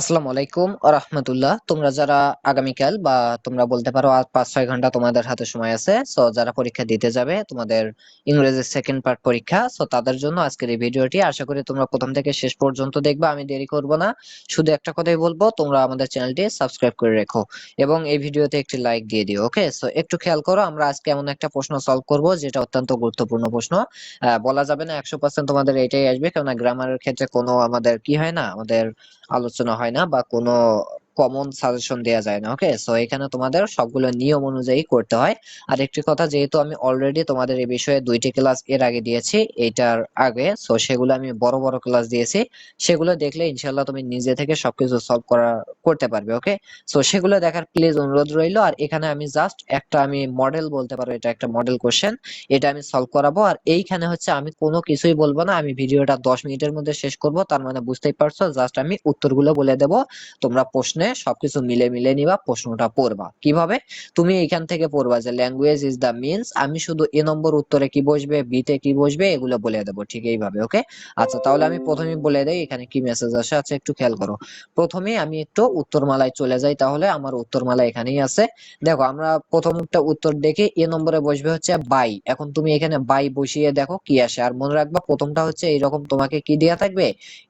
আসসালামু আলাইকুম রহমতুল্লাহ। তোমরা যারা আগামীকাল বা তোমরা বলতে পারো আর পাঁচ, ছয় ঘণ্টা তোমাদের হাতে সময় আছে সো যারা পরীক্ষা দিতে যাবে, তোমাদের ইংরেজির সেকেন্ড পার্ট পরীক্ষা সো তাদের জন্য আজকের এই ভিডিওটি। আশা করি তোমরা প্রথম থেকে শেষ পর্যন্ত দেখবা, আমি দেরি করব না। শুধু একটা কথাই বলব, তোমরা আমাদের চ্যানেলটি সাবস্ক্রাইব করে রেখো এবং এই ভিডিওতে একটি লাইক দিয়ে দিও ওকে সো একটু খেয়াল করো, আমরা আজকে এমন একটা প্রশ্ন সলভ করব, যেটা অত্যন্ত গুরুত্বপূর্ণ প্রশ্ন। বলা যাবে না একশো পার্সেন্ট তোমাদের এটাই আসবে, কেননা গ্রামারের ক্ষেত্রে কোনো আমাদের কি হয় না, আমাদের আলোচনা হয় না বা কোনো কমন সাজেশন দেয়া যায় না ওকে সো এখানে তোমাদের সবগুলো নিয়ম অনুযায়ী করতে হয়। আর একটি কথা, যেহেতু আমি অলরেডি তোমাদের এই বিষয়ে দুইটি ক্লাস এর আগে দিয়েছি এইটার আগে সো সেগুলো আমি বড় বড় ক্লাস দিয়েছি। সেগুলো দেখলে ইনশাল্লাহ তুমি নিজে থেকে সবকিছু সলভ করা, করতে পারবে ওকে সো সেগুলো দেখার প্লিজ অনুরোধ রইল। আর এখানে আমি জাস্ট একটা আমি মডেল বলতে পারো, এটা একটা মডেল কোশ্চেন এটা আমি সলভ করাবো। আর এইখানে হচ্ছে আমি কোনো কিছুই বলব না, আমি ভিডিওটা দশ মিনিটের মধ্যে শেষ করব। তার মানে বুঝতেই পারছ জাস্ট আমি উত্তরগুলো বলে দেব। তোমরা প্রশ্নে সবকিছু মিলে মিলে নিবা, প্রশ্নটা পড়বা। কীভাবে? তুমি এখান থেকে পড়বা যে ল্যাঙ্গুয়েজ ইজ দা মিনস আমি শুধু এ নম্বর উত্তরে কি বসবে বি তে কি বসবে, এগুলো বলে দেবো, ঠিক এইভাবে ওকে আচ্ছা তাহলে আমি প্রথমে বলে দেই, এখানে কি মেসেজ আসে আচ্ছা একটু খেয়াল করো। প্রথমে আমি একটু উত্তরমালায় চলে যাই, তাহলে আমার উত্তরমালা এখানেই আছে। দেখো, আমরা প্রথমটা উত্তর দেখে এ নম্বরে বসবে হচ্ছে বাই এখন তুমি এখানে বাই বসিয়ে দেখো কি আসে, আর মনে রাখবা প্রথমটা হচ্ছে এইরকম তোমাকে কি দেয়া থাকবে?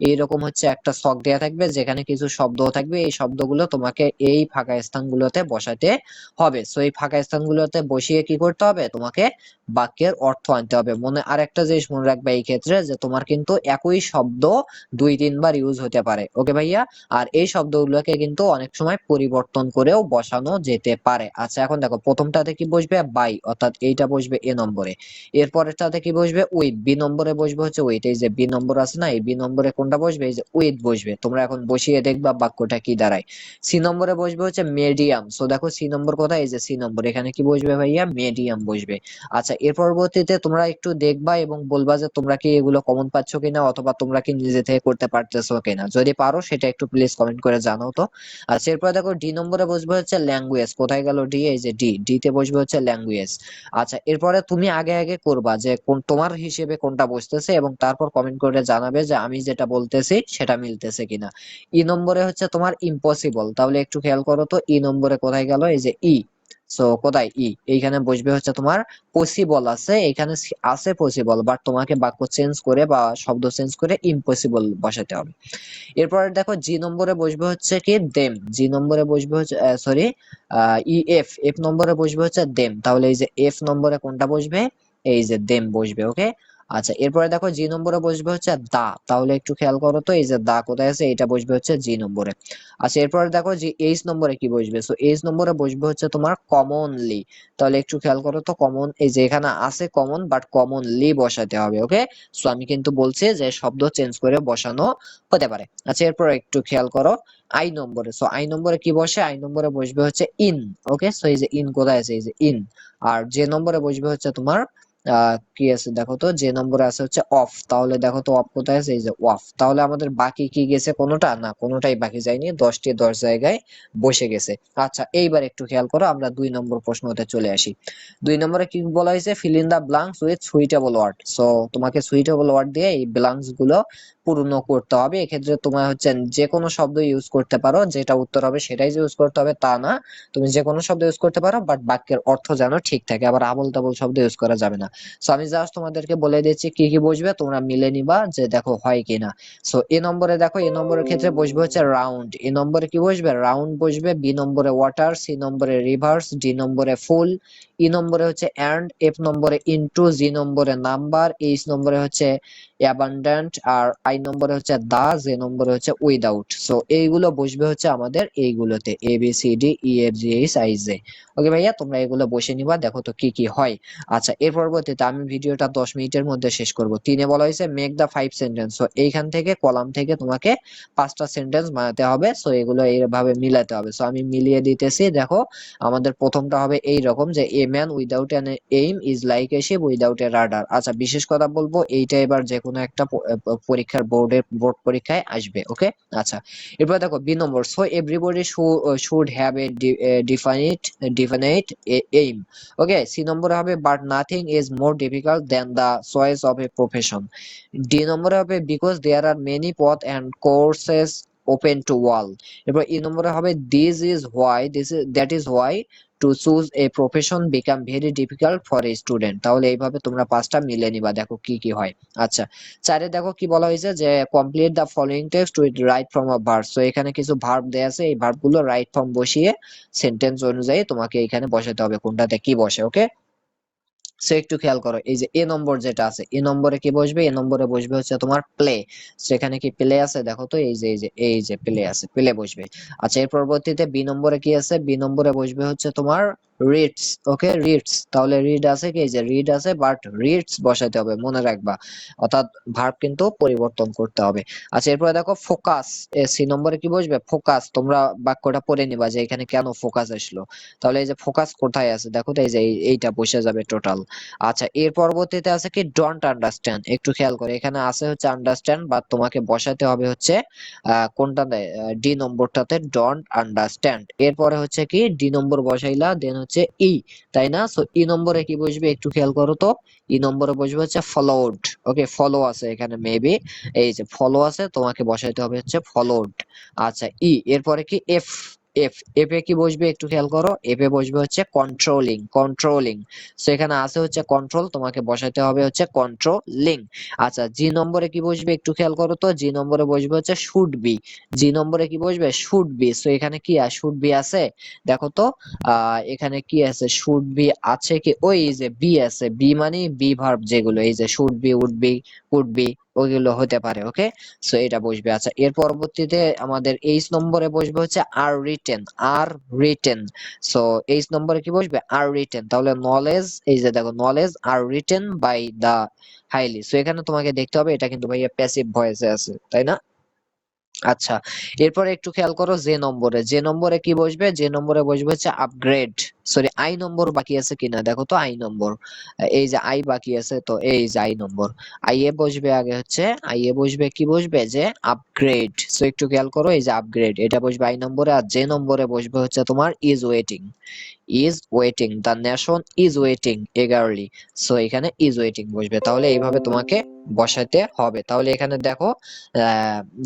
এইরকম হচ্ছে একটা ছক দেয়া থাকবে, যেখানে কিছু শব্দ থাকবে, এই শব্দগুলো তোমাকে এই ফাঁকা স্থানগুলোতে বসাতে হবে। সো এই ফাঁকা স্থানগুলোতে বসিয়ে কি করতে হবে? তোমাকে বাক্যের অর্থ আনতে হবে। মনে আর একটা জিনিস মনে রাখবে এই ক্ষেত্রে যে তোমার কিন্তু একই শব্দ দুই, তিনবার ইউজ হতে পারে। ওকে ভাইয়া? আর এই শব্দগুলোকে কিন্তু অনেক সময় পরিবর্তন করেও বসানো যেতে পারে। আচ্ছা এখন দেখো, প্রথমটাতে কি বসবে? বাই অর্থাৎ এইটা বসবে এ নম্বরে। এরপরেরটাতে কি বসবে? উইথ বি নম্বরে বসবে হচ্ছে উইথ এই যে বি নম্বর আছে না, এই বি নম্বরে কোনটা বসবে? এই যে উইথ বসবে। তোমরা এখন বসিয়ে দেখবা বাক্যটা কি দাঁড়ায়। সি নম্বরে বসবে হচ্ছে মিডিয়াম সো দেখো সি নম্বর কোথায়? এই যে সি নম্বর। এখানে কি বসবে ভাইয়া? মিডিয়াম বসবে। আচ্ছা এর পরবর্তীতে তোমরা একটু দেখবা এবং বলবা যে তোমরা কি এগুলো কমন পাচ্ছ কিনা অথবা তোমরা কি নিজে থেকে করতে পারতেছো কিনা। যদি পারো, সেটা একটু প্লিজ কমেন্ট করে জানাও তো। আচ্ছা এরপর দেখো ডি নম্বরে বসবে হচ্ছে ল্যাঙ্গুয়েজ কোথায় গেল ডি এই যে ডি ডি তে বসবে হচ্ছে ল্যাঙ্গুয়েজ আচ্ছা এরপরে তুমি আগে আগে করবা যে কোন তোমার হিসেবে কোনটা বসতেছে এবং তারপর কমেন্ট করে জানাবে যে আমি যেটা বলতেছি সেটা মিলতেছে কিনা। ই নম্বরে হচ্ছে তোমার ইম্পসিবল তাহলে একটু খেয়াল করো তো, ই নম্বরে কোথায় গেল? এই যে ই। সো কোথায় ই? এইখানে বসবে হচ্ছে তোমার পসিবল আছে, এখানে আছে পসিবল বাট তোমাকে বাক্য চেঞ্জ করে বা শব্দ চেঞ্জ করে ইম্পসিবল বসাতে হবে। এরপরে দেখো জি নম্বরে বসবে হচ্ছে কি? দেম জি নম্বরে বসবে হচ্ছে সরি ই এফ এফ নম্বরে বসবে হচ্ছে দেম তাহলে এই যে এফ নম্বরে কোনটা বসবে? এই যে দেম বসবে ওকে আচ্ছা এরপরে দেখো জি নম্বরে বসবে হচ্ছে দা। তাহলে একটু খেয়াল করো তো, এই যে দা কোথায় আছে এটা বসবে হচ্ছে জি নম্বরে। আচ্ছা এরপরে দেখো যে এইচ নম্বরে কি বসবে? সো এইচ নম্বরে বসবে হচ্ছে তোমার কমনলি তাহলে একটু খেয়াল করো তো কমন এই যে এখানে আছে কমন বাট কমনলি বসাতে হবে ওকে সো আমি কিন্তু বলছি যে শব্দ চেঞ্জ করে বসানো হতে পারে। আচ্ছা এরপর একটু খেয়াল করো আই নম্বরে। সো আই নম্বরে কি বসে? আই নম্বরে বসবে হচ্ছে ইন ওকে সো এই যে ইন কোথায় আছে? এই যে ইন আর যে নম্বরে বসবে হচ্ছে তোমার কি আছে দেখো তো? যে নম্বরে আছে হচ্ছে অফ তাহলে দেখো তো অফ কোথায় আছে? এই যে অফ তাহলে আমাদের বাকি কি গেছে? কোনোটা? না, কোনোটাই বাকি যায়নি। দশটি দশ জায়গায় বসে গেছে। আচ্ছা এইবার একটু খেয়াল করো, আমরা দুই নম্বর প্রশ্নতে চলে আসি। দুই নম্বরে কি বলা হয়েছে? Fill in the blanks with suitable word so তোমাকে সুইটেবল ওয়ার্ড দিয়ে এই ব্লাঙ্কসগুলো পূর্ণ করতে হবে। এক্ষেত্রে তোমার হচ্ছে যে কোনো শব্দ ইউজ করতে পারো। যেটা উত্তর হবে সেটাই যে ইউজ করতে হবে, তা না। তুমি যে কোনো শব্দ ইউজ করতে পারো বাট বাক্যের অর্থ যেন ঠিক থাকে। আবার আবল তাবল শব্দ ইউজ করা যাবে না। সো আমি জাস্ট তোমাদেরকে বলে দিচ্ছি কি কি বসবে, তোমরা মিলে নিবা যে দেখো হয় কিনা। সো এ নম্বরে দেখো, এ নম্বরের ক্ষেত্রে বসবে হচ্ছে রাউন্ড এ নম্বরে কি বসবে? রাউন্ড বসবে বি নম্বরে ওয়াটার সি নম্বরে রিভার্স ডি নম্বরে ফুল ই নম্বরে হচ্ছে অ্যান্ড এফ নম্বরে ইনটু জি নম্বরে নাম্বার এইচ নম্বরে হচ্ছে অ্যাবান্ডেন্ট আর আই নম্বরে হচ্ছে দা জে নম্বরে হচ্ছে উইদাউট সো এইগুলো বসবে হচ্ছে আমাদের এইগুলোতে A B C D E F G H I J okay ভাইয়া, তোমরা এগুলো বসে নিবা, দেখো তো কি কি হয়। আচ্ছা এর পরবর্তীতে আমি ভিডিওটা দশ মিনিটের মধ্যে শেষ করব। তিনে বলা হয়েছে make the five sentence so এইখান থেকে কলাম থেকে তোমাকে পাঁচটা সেন্টেন্স বানাতে হবে। সো এগুলো এইভাবে মিলাতে হবে। সো আমি মিলিয়ে দিতেছি, দেখো, আমাদের প্রথমটা হবে এই রকম যে a man without an aim is like a ship without a rudder আচ্ছা বিশেষ কথা বলব, এইটা এবার যে কোনো একটা পরীক্ষার বোর্ডের বোর্ড পরীক্ষায় আসবে ওকে আচ্ছা এরপর দেখো, B number so everybody should have a definite definite aim okay C নম্বরে হবে but nothing is more difficult than the choice of a profession D নম্বরে হবে বিকজ দেয়ার আর মেনি পথ and courses open to all এরপর E নম্বরে হবে this is why this is that is why to choose a profession become very difficult for a student তাহলে এইভাবে তোমরা পাঁচটা মিলে নিবা, দেখো কি কি হয়। আচ্ছা চারে দেখো কি বলা হয়েছে যে complete the following text with right form of verb so এখানে কিছু ভার্ব দেয়া আছে, এই ভার্বগুলো রাইট ফর্ম বসিয়ে সেন্টেন্স অনুযায়ী তোমাকে এখানে বসাতে হবে, কোনটাতে কি বসে ওকে সো একটু খেয়াল করো, এই যে এ নম্বর যেটা আছে এ নম্বরে কি বসবে? এ নম্বরে বসবে হচ্ছে তোমার প্লে সেখানে কি প্লে আছে? দেখো তো, এই যে এই যে এই যে প্লে আছে প্লে বসবে। আচ্ছা এর পরবর্তীতে বি নম্বরে কি আছে? বি নম্বরে বসবে হচ্ছে তোমার রিডস ওকে রিডস তাহলে রিড আছে কি? যে রিড আছে বাট রিডস বসাতে হবে মনে রাখবা। অর্থাৎ ভার্ব কিন্তু পরিবর্তন করতে হবে। আচ্ছা এরপরে দেখো ফোকাস সি নম্বরে কি বসবে? ফোকাস তোমরা বাক্যটা পড়ে নিবা যে এখানে কেন ফোকাস আসলো। তাহলে এই যে ফোকাস কোথায় আছে? দেখো তো এই যে এইটা বসে যাবে টোটাল আচ্ছা এর পরবর্তীতে আছে কি? ডোন্ট আন্ডারস্ট্যান্ড একটু খেয়াল করে। এখানে আছে হচ্ছে আন্ডারস্ট্যান্ড বা তোমাকে বসাতে হবে হচ্ছে আহ, কোনটাতে? ডি নম্বরটাতে ডোন্ট আন্ডারস্ট্যান্ড এরপরে হচ্ছে কি? ডি নম্বর বসাইলা দেন হচ্ছে ই তাই না? সো ই নম্বরে কি বসবে? একটু খেয়াল করো তো। ই নম্বরে বসবে হচ্ছে ফলোড ওকে ফলো আছে এখানে মেবি এই যে ফলো আছে, তোমাকে বসাইতে হবে হচ্ছে ফলোড আচ্ছা ই এরপরে কি? এফ এফ এফ এ কি বসবে একটু খেয়াল করো এফ এ বসবে হচ্ছে কন্ট্রোলিং কন্ট্রোলিং সো এখানে আছে হচ্ছে কন্ট্রোল তোমাকে বসাতে হবে হচ্ছে কন্ট্রোলিং আচ্ছা জি নম্বরে কি বসবে একটু খেয়াল করো তো জি নম্বরে বসবে হচ্ছে শুড বি জি নম্বরে কি বসবে? শুড বি সো এখানে কি আর শুড বি আছে? দেখো তো এখানে কি আছে? শুড বি আছে কি? ওই যে বি আছে। বি মানে বি ভার্ব যেগুলো, এই যে should be would be could be ওইগুলো হতে পারে ওকে সো এটা বসবে। আচ্ছা এর পরবর্তীতে আমাদের এইচ নম্বরে বসবে হচ্ছে are written are written so H নম্বরে কি বসবে? আর রিটেন তাহলে নলেজ এই যে দেখো knowledge are written by the highly so এখানে তোমাকে দেখতে হবে, এটা কিন্তু ভাইয়া প্যাসিভ ভয়েসে আছে, তাই না? আচ্ছা এরপরে একটু খেয়াল করো যে নম্বরে। যে নম্বরে কি বসবে? যে নম্বরে বসবে হচ্ছে আপগ্রেড সরি আই নম্বর বাকি আছে কিনা? দেখো তো আই নম্বর এই যে আই বাকি আছে, তো এই যে আই নম্বর আই এ বসবে আগে হচ্ছে আই এ বসবে কি বসবে? যে আপগ্রেড সো একটু খেয়াল করো, এই যে আপগ্রেড এটা বসবে আই নম্বরে আর যে নম্বরে বসবে হচ্ছে তোমার is waiting is waiting the nation is waiting eagerly so এখানে ইজ ওয়েটিং বসবে। তাহলে এইভাবে তোমাকে বসাতে হবে। তাহলে এখানে দেখো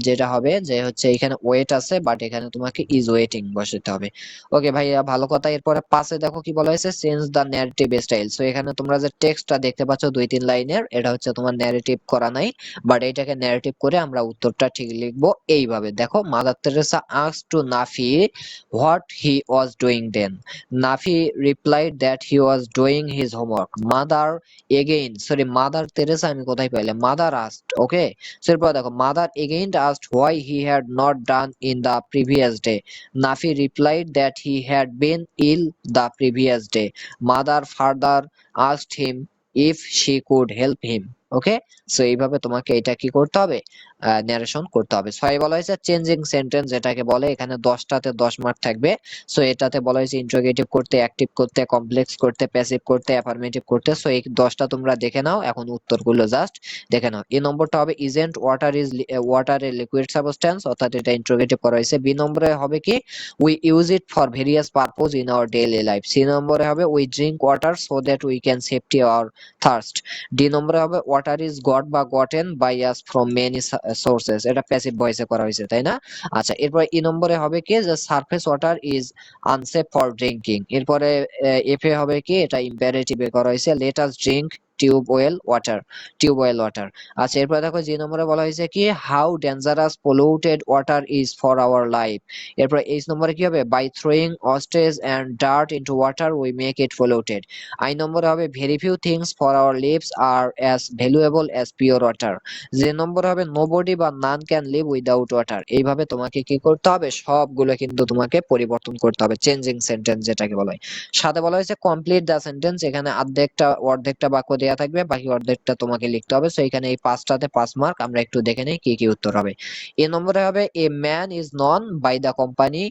যেটা হবে, যে হচ্ছে এখানে ওয়েট আছে বাট এখানে তোমাকে ইজ ওয়েটিং বসাতে হবে। ওকে ভাইয়া, ভালো কথা। এরপরে পাশে দেখো কি বলা হয়েছে change the narrative style so এখানে তোমরা যে টেক্সটটা দেখতে পাচ্ছ, দুই তিন লাইনের, এটা হচ্ছে তোমার ন্যারেটিভ করা নাই বাট এটাকে ন্যারেটিভ করে আমরা উত্তরটা ঠিক লিখব এইভাবে। দেখো Mother Teresa ask to Nafi what he was doing then Nafi replied that he was doing his homework Mother again sorry Mother Teresa আমি কোথায় পাইলাম মাদার আস্ট ওকে এরপর দেখো Mother again asked why he had not done in the previous day Nafi replied that he had been ill the previous day. Mother further asked him if she could help him. Okay so এইভাবে তোমাকে এটা কি করতে হবে narration করতে হবে। ছয় বলা হয়েছে চেঞ্জিং সেন্টেন্স যেটাকে বলে, এখানে দশটাতে দশ মার্ক থাকবে। সো এটাতে বলা হয়েছে ইন্ট্রোগেটিভ করতে অ্যাক্টিভ করতে কমপ্লেক্স করতে প্যাসিভ করতে অ্যাফার্মেটিভ করতে। সো এই দশটা তোমরা দেখে নাও, এখন উত্তরগুলো জাস্ট দেখে নাও। এই নম্বরটা হবে isn't water is water a liquid substance অর্থাৎ এটা ইন্ট্রোগেটিভ করা হয়েছে। বি নম্বরে হবে কি? We use it for various purpose in our daily life C নম্বরে হবে we drink water so that we can safety our thirst D নম্বরে হবে ওয়াটার ইজ গট বা gotten by us from many sources এটা passive ভয়েসে করা হয়েছে, তাই না? আচ্ছা এরপরে ই নম্বরে হবে কি? যে surface water is unsafe for drinking এরপরে এফ এ হবে কি? এটা ইম্পারেটিভে করা হয়েছে let us drink tube well water, tube well water. আচ্ছা এরপরে দেখো যে নম্বরে বলা হয়েছে কি how dangerous polluted water is for our life এরপর এইচ নম্বরে কি হবে? By throwing wastage and dirt into water we make it polluted I নম্বরে হবে very few things for our lives are as valuable as pure water যে নম্বরে হবে nobody বা none can live without water এইভাবে তোমাকে কি করতে হবে? সবগুলো কিন্তু তোমাকে পরিবর্তন করতে হবে। চেঞ্জিং সেন্টেন্স যেটাকে বলা হয়। সাথে বলা হয়েছে কমপ্লিট দ্য সেন্টেন্স এখানে অর্ধেকটা অর্ধেকটা বাক্য দেয়া থাকবে, বাকি অর্ধেকটা তোমাকে লিখতে হবে। সো এখানে এই পাঁচটাতে পাঁচ মার্ক আমরা একটু দেখে নেই কি কি উত্তর হবে। এ নম্বরে হবে a man is known by the company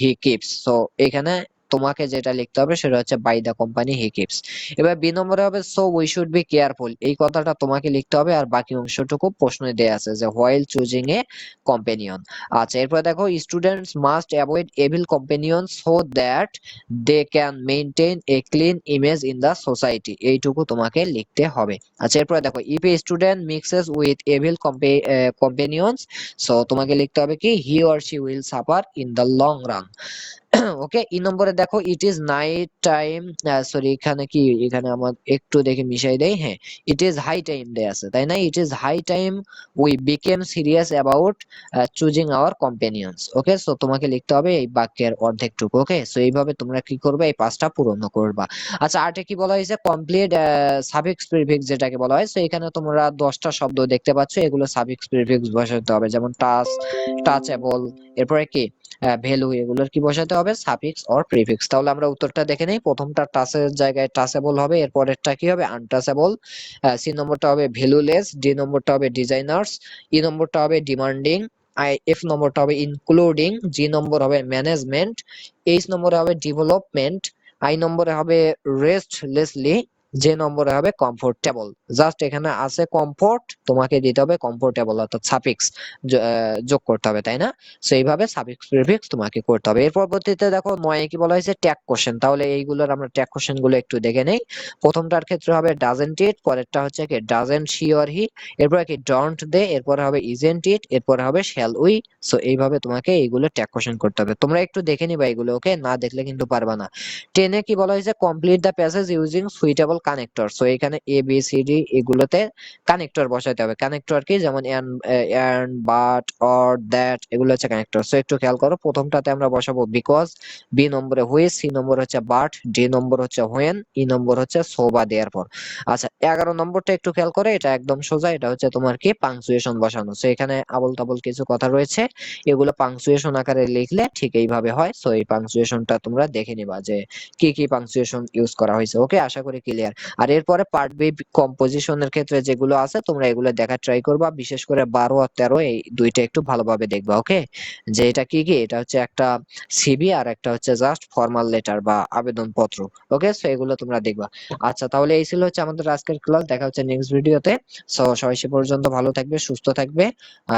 he keeps so এখানে তোমাকে যেটা লিখতে হবে সেটা হচ্ছে by the company he keeps এবার বি নম্বরে হবে so we should be careful এই কথাটা তোমাকে লিখতে হবে আর বাকি অংশটুকু প্রশ্নে দেয়া আছে যে হোয়াইল চুজিং এ কম্পেনিয়ন আচ্ছা এরপর দেখো students must avoid evil companion so that they can maintain a clean image in the society এইটুকু তোমাকে লিখতে হবে। আচ্ছা এরপর দেখো if a student mixes with evil companions so তোমাকে লিখতে হবে কি he or she will suffer in the long run okay E নম্বরে দেখো it is night time sorry এখানে কি, এখানে আমার একটু দেখে মিশাই দেই হ্যাঁ ইট ইজ হাই টাইম দেয়া আছে, তাই না? It is high time we became serious about choosing our companions okay so তোমাকে লিখতে হবে এই বাক্যের অর্ধেকটুকু ওকে সো এইভাবে তোমরা কি করবে, এই পাঁচটা পূরণ করবা। আচ্ছা আর্টে কি বলা হয়েছে? কমপ্লিট সাফিক্স প্রিফিক্স যেটাকে বলা হয় সো এখানে তোমরা দশটা শব্দ দেখতে পাচ্ছ, এগুলো সাফিক্স প্রিফিক্স বসাতে হবে, যেমন টাচ টাচেবল এরপরে কি? ভ্যালু এগুলোর কি বসাতে হবে? সাফিক্স অর প্রিফিক্স তাহলে আমরা উত্তরটা দেখে নেই। প্রথমটা টাসের জায়গায় টাসেবল হবে, এরপরেরটা কি হবে? আনটাচেবল সি নম্বরটা হবে ভ্যালুলেস ডি নম্বরটা হবে ডিজাইনার্স ই নম্বরটা হবে ডিমান্ডিং এফ নম্বরটা হবে ইনক্লুডিং জি নম্বর হবে ম্যানেজমেন্ট এইচ নম্বরে হবে ডেভেলপমেন্ট আই নম্বরে হবে রেস্টলেসলি যে নম্বরে হবে কমফোর্টেবল জাস্ট এখানে আছে কমফোর্ট তোমাকে দিতে হবে কমফোর্টেবল অর্থাৎ সাফিক্স যোগ করতে হবে, তাই না? সো এইভাবে সাফিক্স প্রিফিক্স তোমাকে করতে হবে। এর পরবর্তীতে দেখো নয়ে কি বলা হয়েছে? ট্যাগ কোশ্চেন তাহলে এইগুলোর আমরা ট্যাগ কোশ্চেনগুলো একটু দেখে নেই। প্রথমটার ক্ষেত্রে হবে ডাজেন্ট ইট পরেরটা হচ্ছে কি ডাজেন্ট শি অর হি এরপরে কি ডোন্ট দে, এরপরে হবে ইজেন্ট ইট এরপরে হবে শ্যাল উই সো এইভাবে তোমাকে এইগুলো ট্যাগ কোশ্চেন করতে হবে। তোমরা একটু দেখে নিবা এগুলো ওকে না দেখলে কিন্তু পারবা না। টেনে কি বলা হয়েছে? Complete the passage using suitable connector so এখানে এ বি সি ডি এগুলোতে কানেক্টর বসাতে হবে। কানেক্টর কি? যেমন an and but or that এগুলো হচ্ছে কানেক্টর সো একটু খেয়াল করো, প্রথমটাতে আমরা বসাবো বিকজ বি নম্বরে হুইচ সি নম্বর হচ্ছে বাট ডি নম্বর হচ্ছে হোয়েন ই নম্বর হচ্ছে সো বা দেয়ার পর আচ্ছা এগারো নম্বরটা একটু খেয়াল করে, এটা একদম সোজা, এটা হচ্ছে তোমার কি? পাংচুয়েশন বসানো। সো এখানে আবল তাবল কিছু কথা রয়েছে, এগুলো পাংচুয়েশন আকারে লিখলে ঠিক এইভাবে হয়। সো এই পাংচুয়েশনটা তোমরা দেখে নিবা যে কি কি পাংচুয়েশন ইউজ করা হয়েছে। ওকে আশা করি ক্লিয়ার আর এরপরে পার্ট বি কম্পোজিশনের ক্ষেত্রে যেগুলো আছে, তোমরা এগুলো দেখার ট্রাই করবা। বিশেষ করে বারো আর তেরো, এই দুইটা একটু ভালোভাবে দেখবা ওকে যে এটা কি কি? এটা হচ্ছে একটা সিবি আর একটা হচ্ছে জাস্ট ফর্মাল লেটার বা আবেদন পত্র ওকে সো এগুলো তোমরা দেখবা। আচ্ছা তাহলে এই ছিল হচ্ছে আমাদের আজকের ক্লাস দেখা হচ্ছে নেক্সট ভিডিওতে সো সবাই সে পর্যন্ত ভালো থাকবে, সুস্থ থাকবে।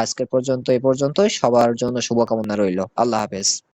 আজকের পর্যন্ত, এই পর্যন্তই। সবার জন্য শুভকামনা রইল। আল্লাহ হাফেজ।